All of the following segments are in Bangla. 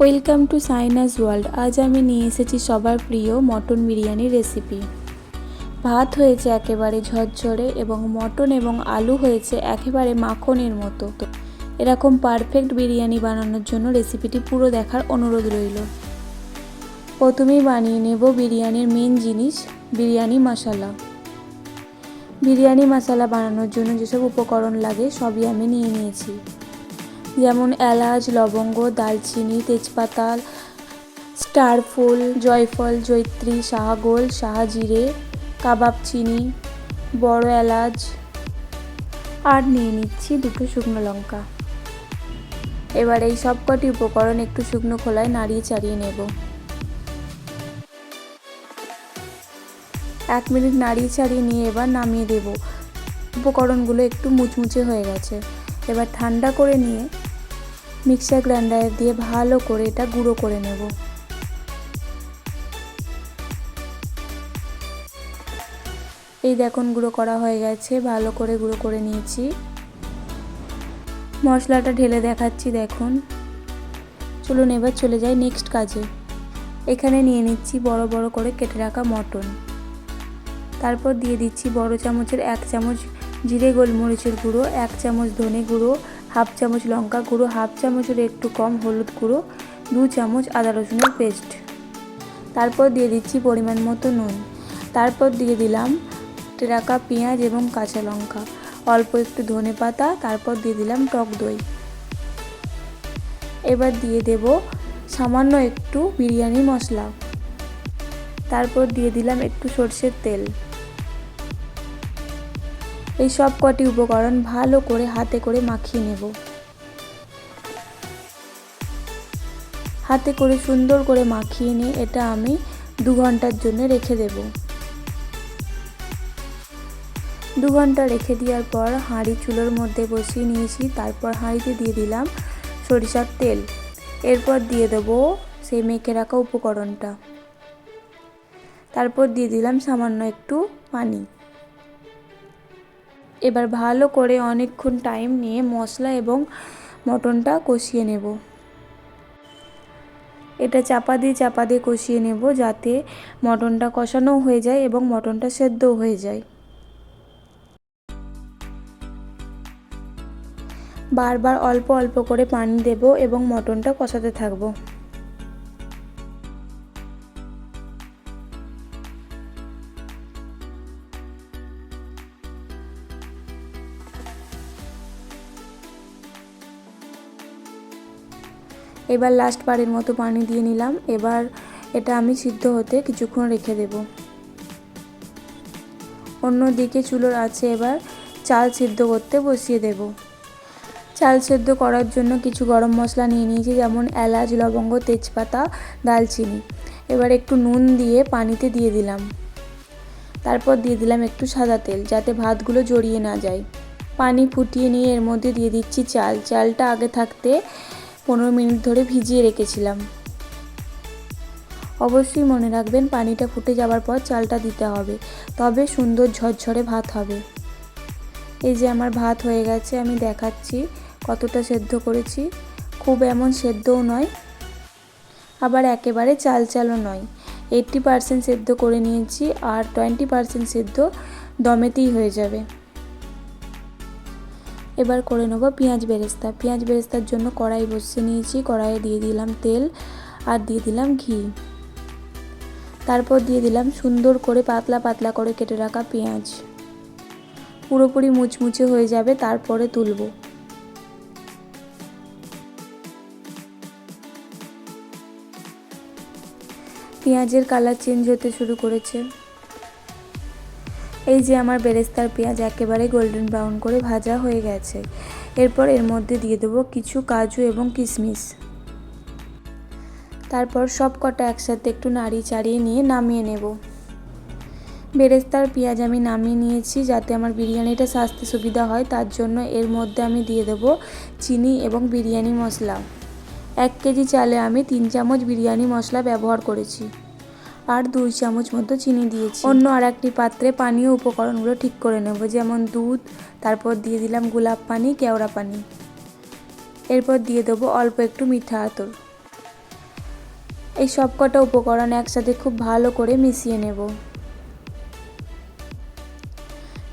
ওয়েলকাম টু সাইনাস ওয়ার্ল্ড আজ আমি নিয়ে এসেছি সবার প্রিয় মটন বিরিয়ানির রেসিপি ভাত হয়েছে একেবারে ঝরঝরে এবং মটন এবং আলু হয়েছে একেবারে মাখনের মতো। তো এরকম পারফেক্ট বিরিয়ানি বানানোর জন্য রেসিপিটি পুরো দেখার অনুরোধ রইল। প্রথমেই বানিয়ে নেব বিরিয়ানির মেন জিনিস, বিরিয়ানি মশলা। বিরিয়ানি মশলা বানানোর জন্য যেসব উপকরণ লাগে সবই আমি নিয়ে নিয়েছি। যেমন এলাচ, লবঙ্গ দালচিনি তেজপাতা স্টার ফুল জয়ফল জৈত্রী শাহগোল, শাহজিরে, কাবাব চিনি, বড় এলাচ। আর নিয়ে নিচ্ছি দুটো শুকনো লঙ্কা। এবার এই সব কটি উপকরণ একটু শুকনো খোলায় নাড়িয়ে চাড়িয়ে নেব। এক মিনিট নাড়িয়ে ছাড়িয়ে নিয়ে এবার নামিয়ে দেব। উপকরণগুলো একটু মুচমুচে হয়ে গেছে। এবার ঠান্ডা করে নিয়ে মিক্সার গ্রাইন্ডার দিয়ে ভালো করে এটা গুঁড়ো করে নেব। এই দেখুন, গুঁড়ো করা হয়ে গেছে, ভালো করে গুঁড়ো করে নিয়েছি। মশলাটা ঢেলে দেখাচ্ছি, দেখুন। চলুন, এবার চলে যাই নেক্সট কাজে। এখানে নিয়ে নিচ্ছি বড় বড় করে কেটে রাখা মটন। তারপর দিয়ে দিচ্ছি বড় চামচের এক চামচ জিরে গোলমরিচের গুঁড়ো, এক চামচ ধনে গুঁড়ো হাফ চামচ লঙ্কা গুঁড়ো, হাফ চামচের একটু কম হলুদ গুঁড়ো, দু চামচ আদা রসুনের পেস্ট। তারপর দিয়ে দিচ্ছি পরিমাণ মতো নুন। তারপর দিয়ে দিলাম টেরাকা পেঁয়াজ এবং কাঁচা লঙ্কা। অল্প একটু ধনে পাতা, তারপর দিয়ে দিলাম টক দই। এবার দিয়ে দেব সামান্য একটু বিরিয়ানি মশলা। তারপর দিয়ে দিলাম একটু সর্ষের তেল। এই সব কটি উপকরণ ভালো করে হাতে করে মাখিয়ে নেব। হাতে করে সুন্দর করে মাখিয়ে নিয়ে এটা আমি দু ঘণ্টার জন্য রেখে দেব। দু ঘণ্টা রেখে দেওয়ার পর হাঁড়ি চুলোর মধ্যে বসিয়ে নিয়েছি, তারপর হাঁড়িতে দিয়ে দিলাম সরিষার তেল। এরপর দিয়ে দেবো সেই মেখে রাখা উপকরণটা। তারপর দিয়ে দিলাম সামান্য একটু পানি। এবার ভালো করে অনেকক্ষণ টাইম নিয়ে মশলা এবং মটনটা কষিয়ে নেব। এটা চাপা দিয়ে চাপা দিয়ে কষিয়ে নেব যাতে মটনটা কষানোও হয়ে যায় এবং মটনটা সেদ্ধ হয়ে যায়। বারবার অল্প অল্প করে পানি দেব এবং মটনটা কষাতে থাকব। এবার লাস্ট বারের মতো পানি দিয়ে নিলাম। এবার এটা আমি সিদ্ধ হতে কিছুক্ষণ রেখে দেব। অন্যদিকে চুলোর আছে এবার চাল সিদ্ধ করতে বসিয়ে দেব। চাল সেদ্ধ করার জন্য কিছু গরম মশলা নিয়ে নিয়েছি, যেমন এলাচ, লবঙ্গ, তেজপাতা দালচিনি এবার একটু নুন দিয়ে পানিতে দিয়ে দিলাম। তারপর দিয়ে দিলাম একটু সাদা তেল, যাতে ভাতগুলো জড়িয়ে না যায়। পানি ফুটিয়ে নিয়ে এর মধ্যে দিয়ে দিচ্ছি চাল। চালটা আগে থাকতে পনেরো মিনিট ধরে ভিজিয়ে রেখেছিলাম। অবশ্যই মনে রাখবেন, পানিটা ফুটে যাওয়ার পর চালটা দিতে হবে। তবে সুন্দর ঝরঝরে ভাত হবে। এই যে আমার ভাত হয়ে গেছে, আমি দেখাচ্ছি কতটা সেদ্ধ করেছি। খুব এমন সেদ্ধও নয়, আবার একেবারে চাল চালও নয়। এইট্টি পারসেন্ট সেদ্ধ করে নিয়েছি আর টোয়েন্টি পারসেন্ট সেদ্ধ দমেতেই হয়ে যাবে। এবার করে নেব পেঁয়াজ বেরেস্তা। পেঁয়াজ বেরেস্তার জন্য কড়াই বসিয়ে নিয়েছি, কড়াইয়ে দিয়ে দিলাম তেল আর দিয়ে দিলাম ঘি। তারপর দিয়ে দিলাম সুন্দর করে পাতলা পাতলা করে কেটে রাখা পেঁয়াজ। পুরোপুরি মুচমুচে হয়ে যাবে, তারপরে তুলব। পেঁয়াজের কালার চেঞ্জ হতে শুরু করেছে। এই যে আমার বেরেস্তার পেঁয়াজ একেবারে গোল্ডেন ব্রাউন করে ভাজা হয়ে গেছে। এরপর এর মধ্যে দিয়ে দেবো কিছু কাজু এবং কিশমিশ। তারপর সব কটা একসাথে একটু নাড়িয়ে চাড়িয়ে নিয়ে নামিয়ে নেব। বেরেস্তার পেঁয়াজ আমি নামিয়ে নিয়েছি যাতে আমার বিরিয়ানিটা সাজতে সুবিধা হয়, তার জন্য এর মধ্যে আমি দিয়ে দেবো চিনি এবং বিরিয়ানি মশলা। এক কেজি চালে আমি তিন চামচ বিরিয়ানি মশলা ব্যবহার করেছি। আর দুই চামচ মতো চিনি দিয়েছি। অন্য আর একটি পাত্রে পানীয় উপকরণগুলো ঠিক করে নেব, যেমন দুধ, তারপর দিয়ে দিলাম গোলাপ পানি, কেওড়া পানি। এরপর দিয়ে দেবো অল্প একটু মিঠা আতর। এই সব কটা উপকরণ একসাথে খুব ভালো করে মিশিয়ে নেব।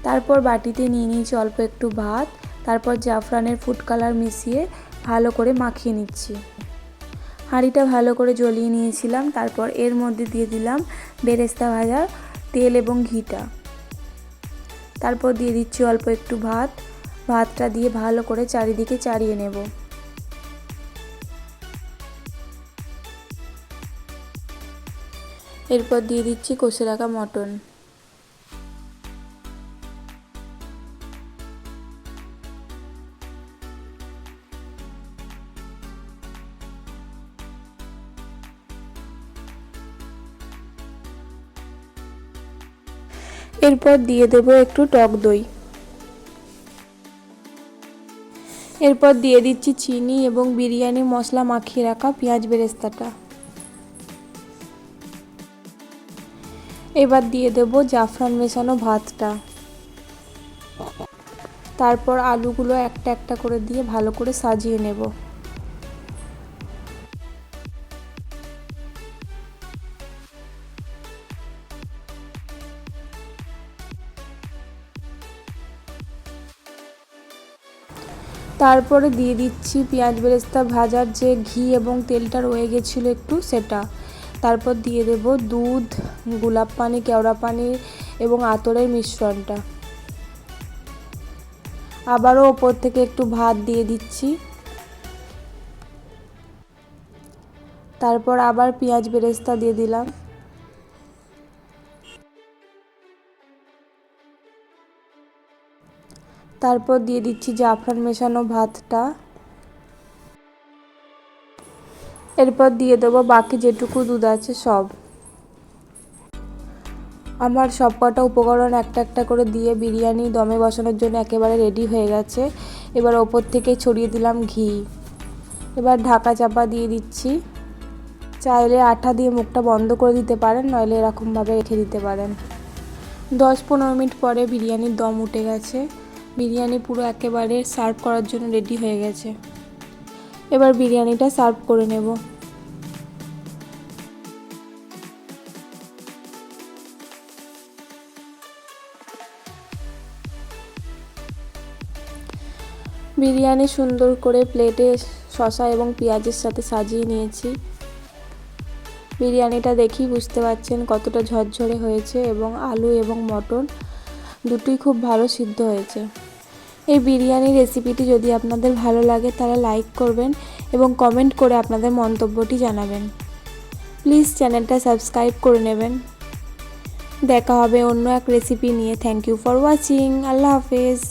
তারপর বাটিতে নিয়ে নিয়েছি অল্প একটু ভাত, তারপর জাফরানের ফুড কালার মিশিয়ে ভালো করে মাখিয়ে নিচ্ছি। হাঁড়িটা ভালো করে জ্বলিয়ে নিয়েছিলাম। তারপর এর মধ্যে দিয়ে দিলাম বেরেস্তা ভাজা, তেল এবং ঘিটা। তারপর দিয়ে দিচ্ছি অল্প একটু ভাত। ভাতটা দিয়ে ভালো করে চারিদিকে চাড়িয়ে নেব। এরপর দিয়ে দিচ্ছি কষে রাখা মটন। এরপর দিয়ে দেব একটু টক দই। এরপর দিয়ে দিচ্ছি চিনি এবং বিরিয়ানি মশলা মাখিয়ে রাখা পেঁয়াজ বেরেস্তাটা। এবার দিয়ে দেব জাফরান মেশানো ভাতটা। তারপর আলুগুলো একটা একটা করে দিয়ে ভালো করে সাজিয়ে নেব। তারপরে দিয়ে দিচ্ছি পেঁয়াজ বেরেস্তা ভাজার যে ঘি এবং তেলটা রয়ে গেছিল একটু, সেটা। তারপর দিয়ে দেব দুধ, গোলাপ পানি, কেওড়া পানি এবং আতরের মিশ্রণটা। আবারও ওপর থেকে একটু ভাত দিয়ে দিচ্ছি। তারপর আবার পেঁয়াজ বেরেস্তা দিয়ে দিলাম। তারপর দিয়ে দিচ্ছি জাফরান মেশানো ভাতটা। এরপর দিয়ে দেবো বাকি যেটুকু দুধ আছে সব। আমার সব কটা উপকরণ একটা একটা করে দিয়ে বিরিয়ানি দমে বসানোর জন্য একেবারে রেডি হয়ে গেছে। এবার ওপর থেকে ছড়িয়ে দিলাম ঘি। এবার ঢাকা চাপা দিয়ে দিচ্ছি। চাইলে আঠা দিয়ে মুখটা বন্ধ করে দিতে পারেন, নইলে এরকমভাবে রেখে দিতে পারেন। দশ পনেরো মিনিট পরে বিরিয়ানির দম উঠে গেছে। বিরিয়ানি পুরো একেবারে সার্ভ করার জন্য রেডি হয়ে গেছে। এবার বিরিয়ানিটা সার্ভ করে নেব। বিরিয়ানি সুন্দর করে প্লেটে শসা এবং পেঁয়াজের সাথে সাজিয়ে নিয়েছি। বিরিয়ানিটা দেখি বুঝতে পারছেন কতটা ঝরঝরে হয়েছে এবং আলু এবং মটন দুটোই খুব ভালো সিদ্ধ হয়েছে। এই বিরিয়ানি রেসিপিটি যদি আপনাদের ভালো লাগে, তাহলে লাইক করবেন এবং কমেন্ট করে আপনাদের মন্তব্যটি জানাবেন। প্লিজ চ্যানেলটা সাবস্ক্রাইব করে নেবেন। দেখা হবে অন্য এক রেসিপি নিয়ে। থ্যাংক ইউ ফর ওয়াচিং আল্লাহ হাফেজ।